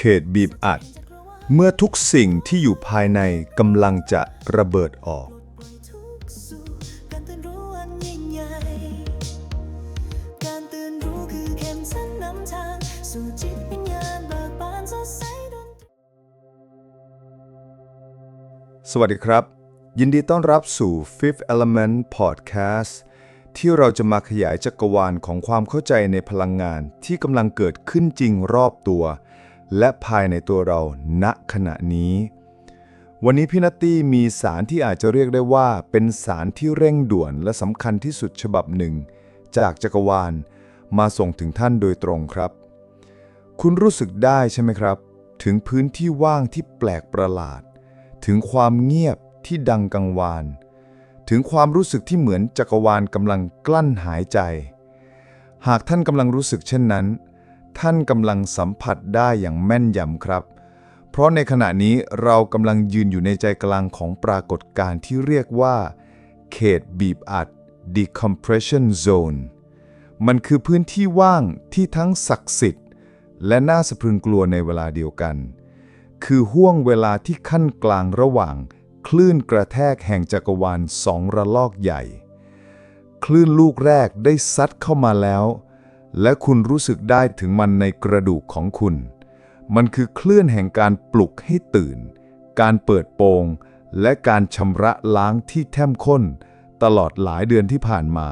ขตบีบอัด เมื่อทุกสิ่งที่อยู่ภายในกำลังจะระเบิดออกทุกสู่การตื่นรู้อันยิ่งใหญ่การตื่นรู้คือเข็มเส้นนำทางสู่จิตวิญญาณเบิกบานสดใสดนสวัสดีครับ ยินดีต้อนรับสู่ Fifth Element Podcast ที่เราจะมาขยายจักรวาลของความเข้าใจในพลังงานที่กำลังเกิดขึ้นจริงรอบตัว และภายในตัวเราณขณะนี้ วันนี้พี่นัตตี้มีสารที่อาจจะเรียกได้ว่า เป็นสารที่เร่งด่วนและสำคัญที่สุดฉบับหนึ่ง จากจักรวาลมาส่งถึงท่านโดยตรงครับ คุณรู้สึกได้ใช่ไหมครับ ถึงพื้นที่ว่างที่แปลกประหลาด ถึงความเงียบที่ดังกังวาน ถึงความรู้สึกที่เหมือนจักรวาลกำลังกลั้นหายใจ หากท่านกำลังรู้สึกเช่นนั้น ท่านกำลังสัมผัสได้อย่างแม่นยำครับ เพราะในขณะนี้เรากำลังยืนอยู่ในใจกลางของปรากฏการณ์ที่เรียกว่า เขตบีบอัด decompression zone มันคือพื้นที่ว่างที่ทั้งศักดิ์สิทธิ์ และน่าสะพรึงกลัวในเวลาเดียวกัน คือห่วงเวลาที่ขั้นกลางระหว่าง คลื่นกระแทกแห่งจักรวาลสองระลอกใหญ่ คลื่นลูกแรกได้ซัดเข้ามาแล้ว และคุณรู้สึกได้ถึงมันในกระดูกของคุณ มันคือคลื่นแห่งการปลุกให้ตื่น การเปิดโปง และการชำระล้างที่แท่มข้น ตลอดหลายเดือนที่ผ่านมา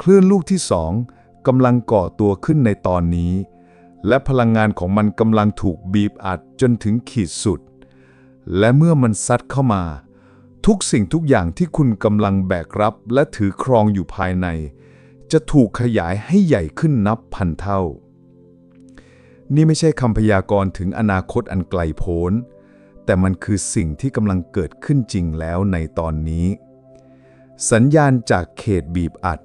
คลื่นลูกที่สองกำลังก่อตัวขึ้นในตอนนี้ และพลังงานของมันกำลังถูกบีบอัดจนถึงขีดสุด และเมื่อมันซัดเข้ามา ทุกสิ่งทุกอย่างที่คุณกำลังแบกรับและถือครองอยู่ภายใน จะถูกขยายให้ใหญ่ขึ้นนับพันเท่า นี่ไม่ใช่คำพยากรณ์ถึงอนาคตอันไกลโพ้น แต่มันคือสิ่งที่กำลังเกิดขึ้นจริงแล้วในตอนนี้ สัญญาณจากเขตบีบอัด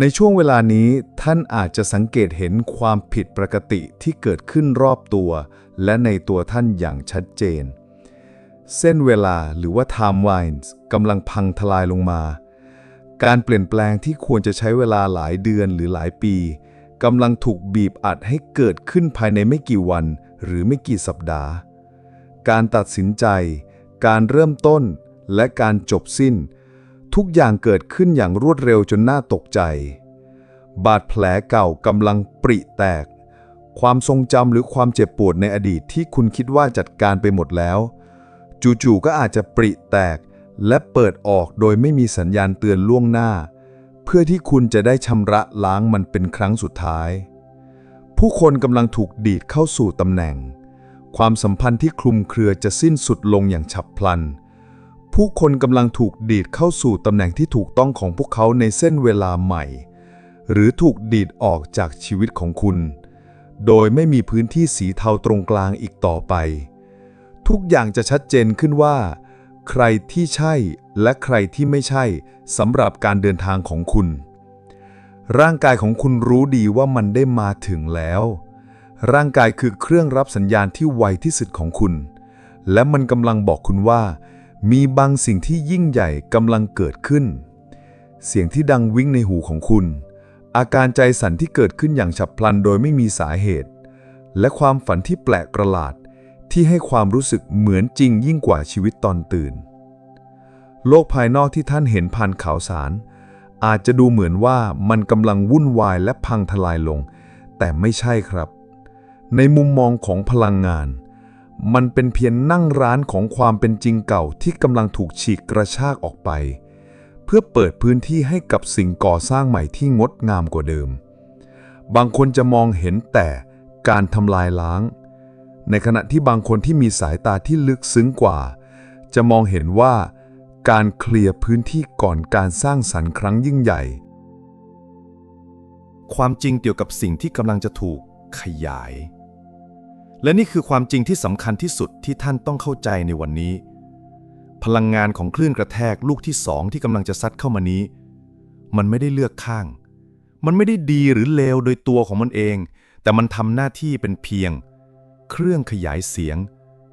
ในช่วงเวลานี้ท่านอาจจะสังเกตเห็นความผิดปกติที่เกิดขึ้นรอบตัว และในตัวท่านอย่างชัดเจน เส้นเวลาหรือว่า timelines กำลังพังทลายลงมา การเปลี่ยนแปลงที่ควรจะใช้เวลาหลายเดือนหรือหลายปีกำลังถูกบีบอัดให้เกิดขึ้นภายในไม่กี่วัน หรือไม่กี่สัปดาห์ การตัดสินใจ การเริ่มต้น และการจบสิ้น ทุกอย่างเกิดขึ้นอย่างรวดเร็วจนน่าตกใจ บาดแผลเก่ากำลังปริแตก ความทรงจำหรือความเจ็บปวดในอดีตที่คุณคิดว่าจัดการไปหมดแล้ว จู่ๆก็อาจจะปริแตก และเปิดออกโดยไม่มีสัญญาณเตือนล่วงหน้า เพื่อที่คุณจะได้ชำระล้างมันเป็นครั้งสุดท้าย ผู้คนกำลังถูกดีดเข้าสู่ตำแหน่ง ความสัมพันธ์ที่คลุมเครือจะสิ้นสุดลงอย่างฉับพลัน ผู้คนกำลังถูกดีดเข้าสู่ตำแหน่งที่ถูกต้องของพวกเขาในเส้นเวลาใหม่ หรือถูกดีดออกจากชีวิตของคุณ โดยไม่มีพื้นที่สีเทาตรงกลางอีกต่อไป ทุกอย่างจะชัดเจนขึ้นว่า ใครที่ใช่และใครที่ไม่ใช่สำหรับการเดินทางของคุณ ร่างกายของคุณรู้ดีว่ามันได้มาถึงแล้ว ร่างกายคือเครื่องรับสัญญาณที่ไวที่สุดของคุณ และมันกำลังบอกคุณว่า มีบางสิ่งที่ยิ่งใหญ่กำลังเกิดขึ้น เสียงที่ดังวิ่งในหูของคุณ อาการใจสั่นที่เกิดขึ้นอย่างฉับพลันโดยไม่มีสาเหตุ และความฝันที่แปลกประหลาด ที่ให้ความรู้สึกเหมือนจริงยิ่งกว่าชีวิตตอนตื่น โลกภายนอกที่ท่านเห็นผ่านข่าวสาร อาจจะดูเหมือนว่ามันกำลังวุ่นวายและพังทลายลง แต่ไม่ใช่ครับ ในมุมมองของพลังงาน มันเป็นเพียงนั่งร้านของความเป็นจริงเก่าที่กำลังถูกฉีกกระชากออกไป เพื่อเปิดพื้นที่ให้กับสิ่งก่อสร้างใหม่ที่งดงามกว่าเดิม บางคนจะมองเห็นแต่การทำลายล้าง ในขณะที่บางคนที่มีสายตาที่ลึกซึ้งกว่า จะมองเห็นว่าการเคลียร์พื้นที่ก่อนการสร้างสรรค์ครั้งยิ่งใหญ่ ความจริงเกี่ยวกับสิ่งที่กำลังจะถูกขยาย และนี่คือความจริงที่สำคัญที่สุดที่ท่านต้องเข้าใจในวันนี้ พลังงานของคลื่นกระแทกลูกที่สองที่กำลังจะซัดเข้ามานี้ มันไม่ได้เลือกข้าง มันไม่ได้ดีหรือเลวโดยตัวของมันเอง แต่มันทำหน้าที่เป็นเพียง เครื่องขยายเสียง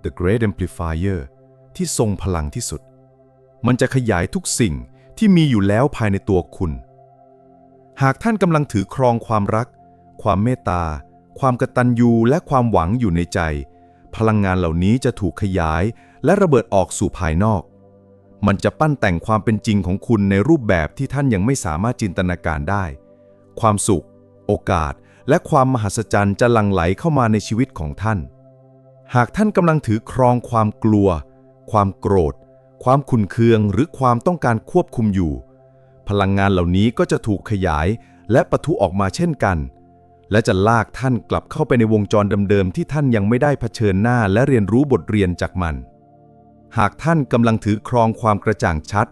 the great amplifier ที่ทรงพลังที่สุด มันจะขยายทุกสิ่งที่มีอยู่แล้วภายในตัวคุณ หากท่านกำลังถือครองความรัก ความเมตตา ความกตัญญูและความหวังอยู่ในใจ พลังงานเหล่านี้จะถูกขยายและระเบิดออกสู่ภายนอก มันจะปั้นแต่งความเป็นจริงของคุณในรูปแบบที่ท่านยังไม่สามารถจินตนาการได้ ความสุข โอกาส และความมหัศจรรย์จะหลั่งไหลเข้ามาในชีวิตของท่าน หากท่านกำลังถือครองความกลัว ความโกรธ ความขุนเคืองหรือความต้องการควบคุมอยู่ พลังงานเหล่านี้ก็จะถูกขยายและปะทุออกมาเช่นกัน และจะลากท่านกลับเข้าไปในวงจรเดิมๆที่ท่านยังไม่ได้เผชิญหน้าและเรียนรู้บทเรียนจากมัน หากท่านกำลังถือครองความกระจ่างชัด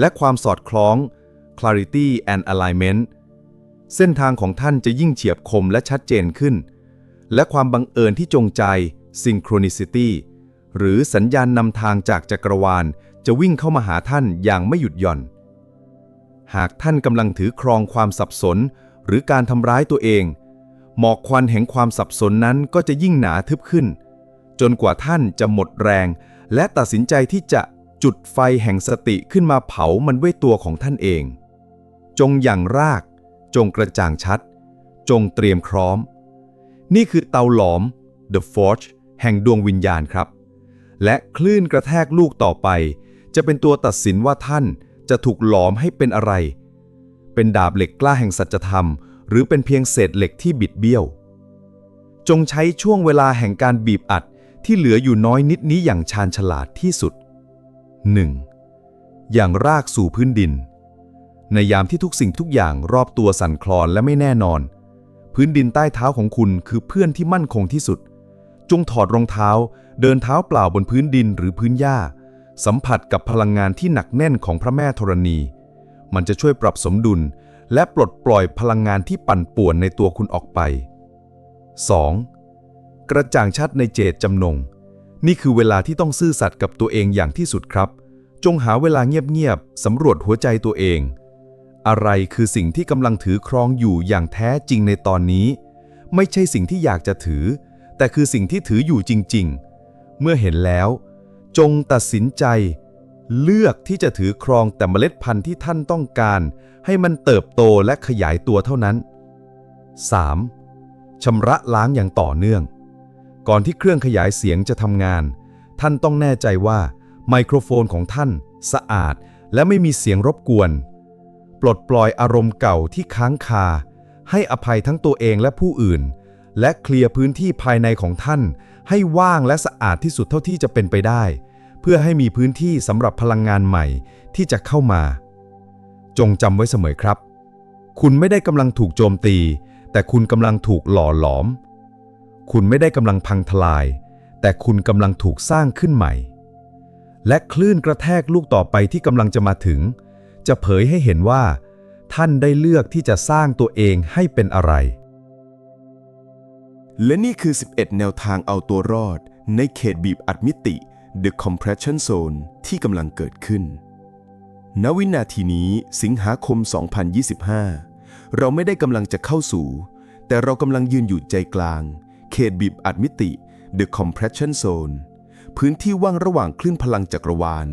และความสอดคล้อง clarity and alignment เส้นทางของท่านจะยิ่งเฉียบคมและชัดเจนขึ้น และความบังเอิญที่จงใจ synchronicity หรือสัญญาณนำทางจากจักรวาล จะวิ่งเข้ามาหาท่านอย่างไม่หยุดหย่อน หากท่านกำลังถือครองความสับสน หรือการทำร้ายตัวเอง หมอกควันแห่งความสับสนนั้นก็จะยิ่งหนาทึบขึ้น จนกว่าท่านจะหมดแรง และตัดสินใจที่จะจุดไฟแห่งสติขึ้นมาเผามันด้วยตัวของท่านเอง จงอย่างราก จงกระจ่างชัด จงเตรียมพร้อม นี่คือเตาหลอม The Forge แห่งดวงวิญญาณครับ และคลื่นกระแทกลูกต่อไป จะเป็นตัวตัดสินว่าท่านจะถูกหลอมให้เป็นอะไร เป็นดาบเหล็กกล้าแห่งสัจธรรม หรือเป็นเพียงเศษเหล็กที่บิดเบี้ยว จงใช้ช่วงเวลาแห่งการบีบอัดที่เหลืออยู่น้อยนิดนี้อย่างชาญฉลาดที่สุด 1. อย่างรากสู่พื้นดิน ในยามที่ทุกสิ่งทุกอย่างรอบตัวสั่นคลอนและไม่แน่นอน พื้นดินใต้เท้าของคุณคือเพื่อนที่มั่นคงที่สุด จงถอดรองเท้า เดินเท้าเปล่าบนพื้นดินหรือพื้นหญ้า สัมผัสกับพลังงานที่หนักแน่นของพระแม่ธรณี มันจะช่วยปรับสมดุล และปลดปล่อยพลังงานที่ปั่นป่วนในตัวคุณออกไป 2. กระจ่างชัดในเจตจำนง นี่คือเวลาที่ต้องซื่อสัตย์กับตัวเองอย่างที่สุดครับ จงหาเวลาเงียบๆสำรวจหัวใจตัวเอง อะไรคือสิ่งที่กำลังถือครองอยู่อย่างแท้จริงในตอนนี้ ไม่ใช่สิ่งที่อยากจะถือ แต่คือสิ่งที่ถืออยู่จริง ๆ เมื่อเห็นแล้ว จงตัดสินใจ เลือกที่จะถือครองแต่เมล็ดพันธุ์ที่ท่านต้องการ ให้มันเติบโตและขยายตัวเท่านั้น 3. ชำระล้างอย่างต่อเนื่อง ก่อนที่เครื่องขยายเสียงจะทำงาน ท่านต้องแน่ใจว่าไมโครโฟนของท่าน สะอาด และไม่มีเสียงรบกวน ปลดปล่อยอารมณ์เก่าที่ค้างคา ให้อภัยทั้งตัวเองและผู้อื่น และเคลียร์พื้นที่ภายในของท่าน ให้ว่างและสะอาดที่สุดเท่าที่จะเป็นไปได้ เพื่อให้มีพื้นที่สำหรับพลังงานใหม่ที่จะเข้ามา จงจำไว้เสมอครับ คุณไม่ได้กำลังถูกโจมตี แต่คุณกำลังถูกหล่อหลอม คุณไม่ได้กำลังพังทลาย แต่คุณกำลังถูกสร้างขึ้นใหม่ และคลื่นกระแทกลูกต่อไปที่กำลังจะมาถึง จะเผยให้เห็นว่า ท่านได้เลือกที่จะสร้างตัวเองให้เป็นอะไร และนี่คือ 11 แนวทางเอาตัวรอด ในเขตบีบอัดมิติ The Compression Zone ที่กำลังเกิดขึ้น ณ วินาทีนี้สิงหาคม 2025 เราไม่ได้กำลังจะเข้าสู่ แต่เรากำลังยืนอยู่ใจกลาง เขตบีบอัดมิติ The Compression Zone พื้นที่ว่างระหว่างคลื่นพลังจักรวาล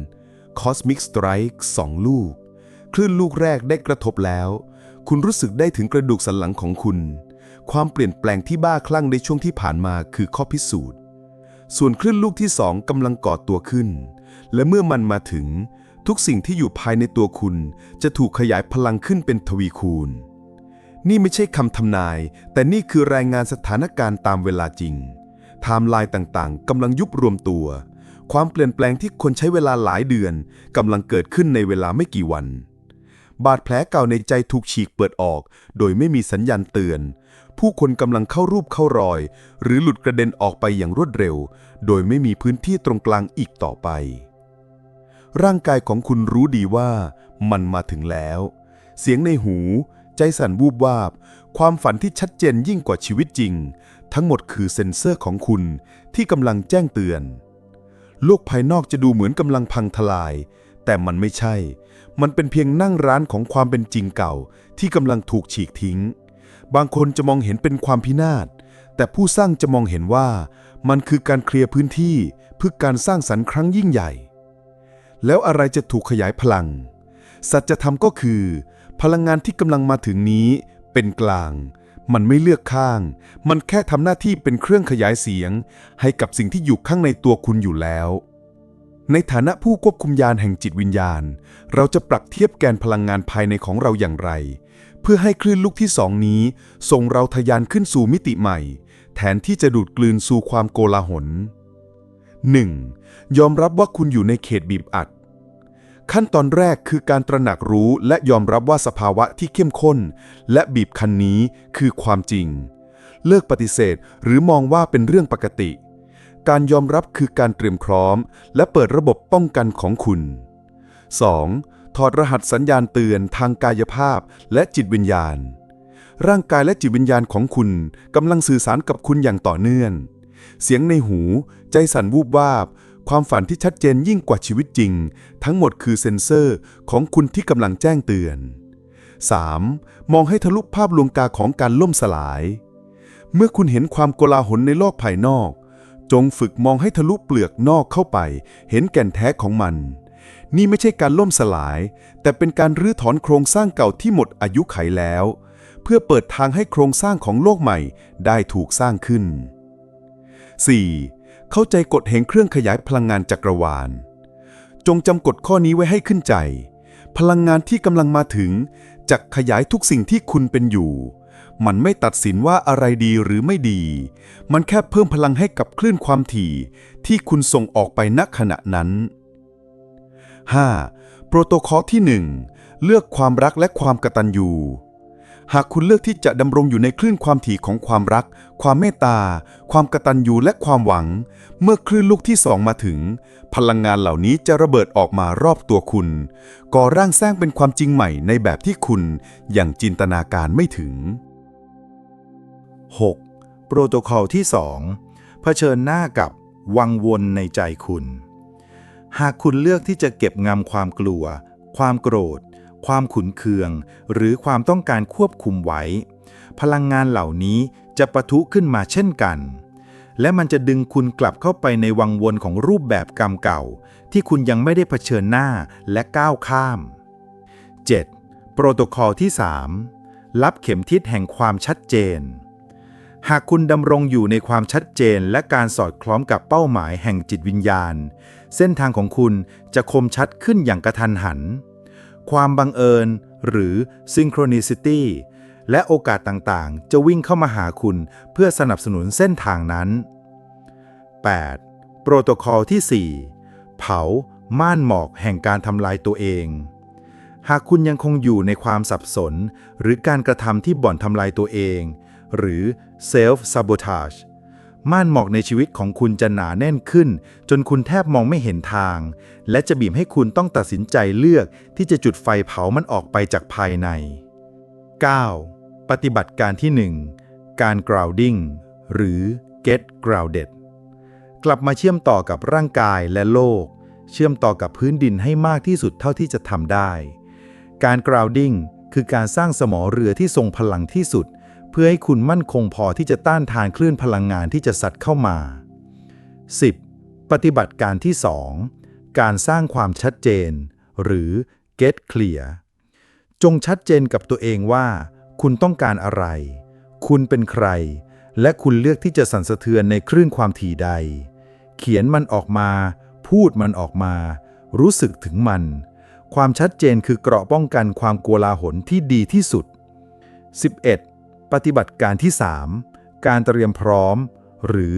Cosmic Strike 2 ลูก คลื่นลูกแรกได้กระทบแล้ว คุณรู้สึกได้ถึงกระดูกสันหลังของคุณ ความเปลี่ยนแปลงที่บ้าคลั่งในช่วงที่ผ่านมาคือข้อพิสูจน์ ส่วนคลื่นลูกที่สองกำลังก่อตัวขึ้น และเมื่อมันมาถึง ทุกสิ่งที่อยู่ภายในตัวคุณ จะถูกขยายพลังขึ้นเป็นทวีคูณ นี่ไม่ใช่คำทำนาย แต่นี่คือรายงานสถานการณ์ตามเวลาจริงไทม์ไลน์ต่างๆกำลังยุบรวมตัวความเปลี่ยนแปลงที่คนใช้เวลาหลายเดือนกำลังเกิดขึ้นในเวลาไม่กี่วัน บาดแผลเก่าในใจถูกฉีกเปิดออก โดยไม่มีสัญญาณเตือน ผู้คนกำลังเข้ารูปเข้ารอย หรือหลุดกระเด็นออกไปอย่างรวดเร็ว โดยไม่มีพื้นที่ตรงกลางอีกต่อไป ร่างกายของคุณรู้ดีว่า มันมาถึงแล้ว เสียงในหู ใจสั่นวูบวาบ ความฝันที่ชัดเจนยิ่งกว่าชีวิตจริง ทั้งหมดคือเซ็นเซอร์ของคุณที่กำลังแจ้งเตือน โลกภายนอกจะดูเหมือนกำลังพังทลาย แต่มันไม่ใช่ มันเป็นเพียงนั่งร้านของความเป็นจริงเก่าที่กำลังถูกฉีกทิ้ง บางคนจะมองเห็นเป็นความพินาศ แต่ผู้สร้างจะมองเห็นว่า มันคือการเคลียร์พื้นที่เพื่อการสร้างสรรค์ครั้งยิ่งใหญ่ แล้วอะไรจะถูกขยายพลัง สัจธรรมก็คือ พลังงานที่กำลังมาถึงนี้เป็นกลาง มันไม่เลือกข้าง มันแค่ทำหน้าที่เป็นเครื่องขยายเสียง ให้กับสิ่งที่อยู่ข้างในตัวคุณอยู่แล้ว ในฐานะผู้ควบคุมยานแห่งจิตวิญญาณ เราจะปรับเทียบแกนพลังงานภายในของเราอย่างไร เพื่อให้คลื่นลูกที่สองนี้ส่งเราทะยานขึ้นสู่มิติใหม่ แทนที่จะดูดกลืนสู่ความโกลาหล 1. ยอมรับว่าคุณอยู่ในเขตบีบอัด ขั้นตอนแรกคือการตระหนักรู้และยอมรับว่าสภาวะที่เข้มข้น และบีบคั้นนี้คือความจริง เลิกปฏิเสธหรือมองว่าเป็นเรื่องปกติ การยอมรับคือการเตรียมพร้อม และเปิดระบบป้องกันของคุณ 2. ถอดรหัสสัญญาณเตือนทางกายภาพและจิตวิญญาณ ร่างกายและจิตวิญญาณของคุณกำลังสื่อสารกับคุณอย่างต่อเนื่อง เสียงในหู ใจสั่นวูบวาบ ความฝันที่ชัดเจนยิ่งกว่าชีวิตจริง ทั้งหมดคือเซ็นเซอร์ของคุณที่กำลังแจ้งเตือน 3. มองให้ทะลุภาพลวงตาของการล่มสลาย เมื่อคุณเห็นความโกลาหลในโลกภายนอก จงฝึกมองให้ทะลุเปลือกนอกเข้าไป เห็นแก่นแท้ของมัน นี่ไม่ใช่การล่มสลาย แต่เป็นการรื้อถอนโครงสร้างเก่าที่หมดอายุไขแล้ว เพื่อเปิดทางให้โครงสร้างของโลกใหม่ได้ถูกสร้างขึ้น 4. เข้าใจกฎแห่งเครื่องขยายพลังงานจักรวาล จงจำกฎข้อนี้ไว้ให้ขึ้นใจ พลังงานที่กำลังมาถึงจะขยายทุกสิ่งที่คุณเป็นอยู่ มันไม่ตัดสินว่าอะไรดีหรือไม่ดี มันแค่เพิ่มพลังให้กับคลื่นความถี่ที่คุณส่งออกไปณขณะนั้น 5. โปรโตคอลที่ 1 เลือกความรักและความกตัญญูหากคุณเลือกที่จะดำรงอยู่ในคลื่นความถี่ของความรัก ความเมตตา ความกตัญญูและความหวัง เมื่อคลื่นลูกที่สองมาถึง พลังงานเหล่านี้จะระเบิดออกมารอบตัวคุณ ก่อร่างสร้างเป็นความจริงใหม่ในแบบที่คุณยังจินตนาการไม่ถึง 6. โปรโตคอลที่ 2 เผชิญหน้ากับวังวนในใจคุณ หากคุณเลือกที่จะเก็บงำความกลัว ความโกรธ ความขุนเคือง หรือความต้องการควบคุมไว้ พลังงานเหล่านี้จะปะทุขึ้นมาเช่นกัน และมันจะดึงคุณกลับเข้าไปในวังวนของรูปแบบกรรมเก่า ที่คุณยังไม่ได้เผชิญหน้าและก้าวข้าม 7. โปรโตคอลที่ 3 รับเข็มทิศแห่งความชัดเจน หากคุณดำรงอยู่ในความชัดเจนและการสอดคล้องกับเป้าหมายแห่งจิตวิญญาณ เส้นทางของคุณจะคมชัดขึ้นอย่างกระทันหัน ความบังเอิญหรือ synchronicity และโอกาสต่างๆ จะวิ่งเข้ามาหาคุณเพื่อสนับสนุนเส้นทางนั้น 8. โปรโตคอลที่ 4 เผา ม่านหมอกแห่งการทำลายตัวเอง หากคุณยังคงอยู่ในความสับสน หรือการกระทำที่บ่อนทำลายตัวเอง หรือ self sabotage ม่านหมอกในชีวิตของคุณจะหนาแน่นขึ้น จนคุณแทบมองไม่เห็นทาง และจะบีบให้คุณต้องตัดสินใจเลือกที่จะจุดไฟเผามันออกไปจากภายใน 9. ปฏิบัติการที่ 1 การ grounding หรือ get grounded กลับมาเชื่อมต่อกับร่างกายและโลก เชื่อมต่อกับพื้นดินให้มากที่สุดเท่าที่จะทำได้ การ grounding คือการสร้างสมอเรือที่ทรงพลังที่สุด พื่อให้คุณมั่นคงพอที่จะต้านทานคลื่นพลังงานที่จะสัดเข้ามา 10. ปฏิบัติการที่ 2 การสร้างความชัดเจน หรือ get clear จงชัดเจนกับตัวเองว่า คุณต้องการอะไร คุณเป็นใคร และคุณเลือกที่จะสั่นสะเทือนในคลื่นความถี่ใด เขียนมันออกมา พูดมันออกมา รู้สึกถึงมัน ความชัดเจนคือเกราะป้องกันความกลัวลาหลที่ดีที่สุด 11. ปฏิบัติการที่ 3 การเตรียมพร้อม หรือ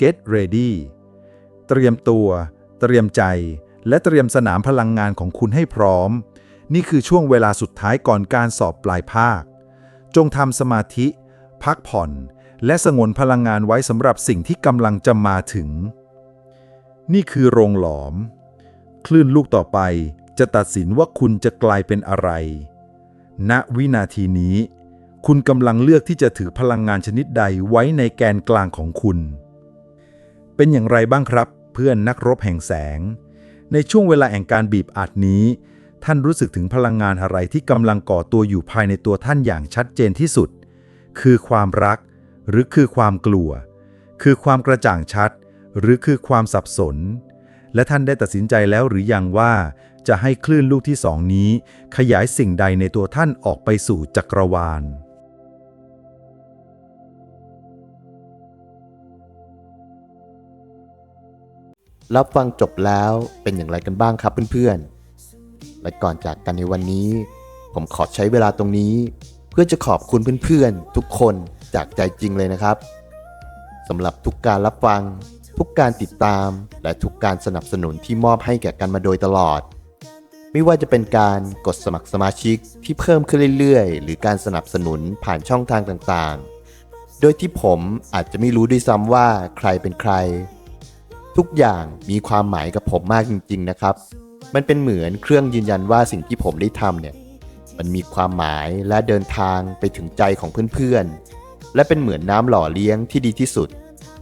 get ready เตรียมตัว เตรียมใจ และเตรียมสนามพลังงานของคุณให้พร้อม นี่คือช่วงเวลาสุดท้ายก่อนการสอบปลายภาค จงทำสมาธิ พักผ่อน และสงวนพลังงานไว้สำหรับสิ่งที่กำลังจะมาถึง นี่คือโรงหลอม คลื่นลูกต่อไปจะตัดสินว่าคุณจะกลายเป็นอะไร ณ วินาทีนี้ คุณกำลังเลือกที่จะถือพลังงานชนิดใดไว้ในแกนกลางของคุณ เป็นอย่างไรบ้างครับ เพื่อนนักรบแห่งแสง ในช่วงเวลาแห่งการบีบอัดนี้ ท่านรู้สึกถึงพลังงานอะไรที่กำลังก่อตัวอยู่ภายในตัวท่านอย่างชัดเจนที่สุด คือความรัก หรือคือความกลัว คือความกระจ่างชัด หรือคือความสับสน และท่านได้ตัดสินใจแล้วหรือยังว่าจะให้คลื่นลูกที่สองนี้ ขยายสิ่งใดในตัวท่านออกไปสู่จักรวาล รับฟังจบแล้วเป็นอย่างไรกันบ้างครับเพื่อนๆ และก่อนจากกันในวันนี้ ผมขอใช้เวลาตรงนี้ เพื่อจะขอบคุณเพื่อนๆ ทุกคนจากใจจริงเลยนะครับสำหรับทุกการรับฟัง ทุกการติดตาม และทุกการสนับสนุนที่มอบให้แก่กันมาโดยตลอด ไม่ว่าจะเป็นการกดสมัครสมาชิกที่เพิ่มขึ้นเรื่อยๆ หรือการสนับสนุนผ่านช่องทางต่างๆ โดยที่ผมอาจจะไม่รู้ด้วยซ้ำว่าใครเป็นใคร ทุกอย่างมีความหมายกับผมมากจริง ๆ นะครับ มันเป็นเหมือนเครื่องยืนยันว่าสิ่งที่ผมได้ทำเนี่ย มันมีความหมายและเดินทางไปถึงใจของเพื่อนๆ และเป็นเหมือนน้ำหล่อเลี้ยงที่ดีที่สุด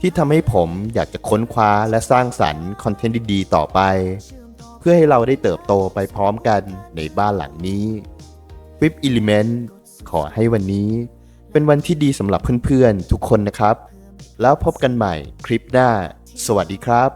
ที่ทำให้ผมอยากจะค้นคว้าและสร้างสรรค์คอนเทนต์ดีๆต่อไป เพื่อให้เราได้เติบโตไปพร้อมกันในบ้านหลังนี้ Fifth Element ขอให้วันนี้ เป็นวันที่ดีสำหรับเพื่อนๆ ทุกคนนะครับ แล้วพบกันใหม่คลิปหน้า สวัสดีครับ